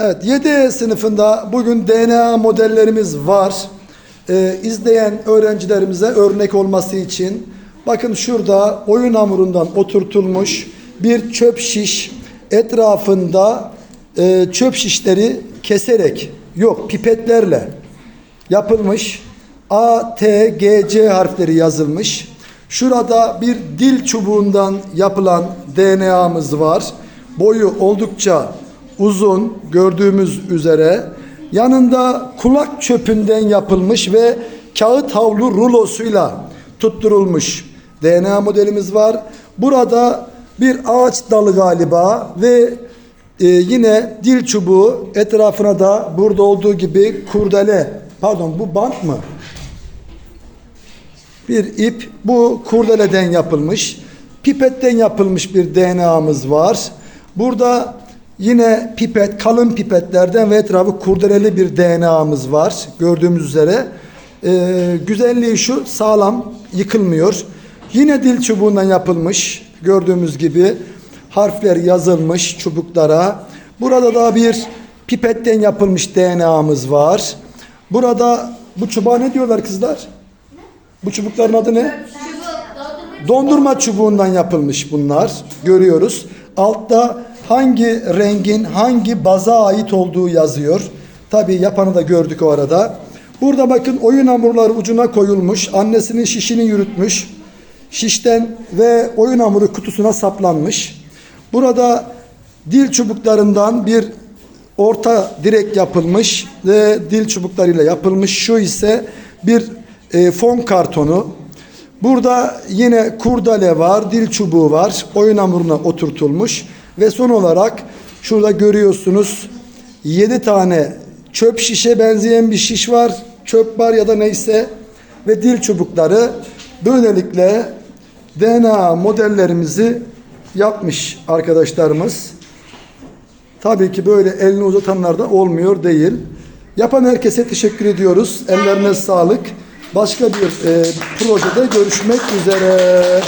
Evet 7 sınıfında bugün DNA modellerimiz var. Ee, izleyen öğrencilerimize örnek olması için bakın şurada oyun hamurundan oturtulmuş bir çöp şiş etrafında e, çöp şişleri keserek yok pipetlerle yapılmış. A, T, G, C harfleri yazılmış. Şurada bir dil çubuğundan yapılan DNA'mız var. Boyu oldukça uzun gördüğümüz üzere. Yanında kulak çöpünden yapılmış ve kağıt havlu rulosuyla tutturulmuş DNA modelimiz var. Burada bir ağaç dalı galiba ve ee, yine dil çubuğu etrafına da burada olduğu gibi kurdele pardon bu bant mı? Bir ip bu kurdeleden yapılmış. Pipetten yapılmış bir DNA'mız var. Burada yine pipet kalın pipetlerden ve etrafı kurdeleli bir DNA'mız var. Gördüğümüz üzere. Ee, güzelliği şu sağlam yıkılmıyor. Yine dil çubuğundan yapılmış gördüğümüz gibi harfler yazılmış çubuklara. Burada da bir pipetten yapılmış DNA'mız var. Burada bu çubuğa ne diyorlar kızlar? Bu çubukların adı ne? Dondurma çubuğundan yapılmış bunlar. Görüyoruz. Altta hangi rengin hangi baza ait olduğu yazıyor. Tabi yapanı da gördük o arada. Burada bakın oyun hamurları ucuna koyulmuş. Annesinin şişini yürütmüş. Şişten ve oyun hamuru kutusuna saplanmış. Burada dil çubuklarından bir orta direk yapılmış ve dil çubuklarıyla yapılmış. Şu ise bir e, fon kartonu. Burada yine kurdele var, dil çubuğu var. Oyun hamuruna oturtulmuş. Ve son olarak şurada görüyorsunuz 7 tane çöp şişe benzeyen bir şiş var. Çöp var ya da neyse. Ve dil çubukları. Böylelikle DNA modellerimizi yapmış arkadaşlarımız. Tabii ki böyle elini uzatanlar da olmuyor değil. Yapan herkese teşekkür ediyoruz. Ellerine sağlık. Başka bir e, projede görüşmek üzere.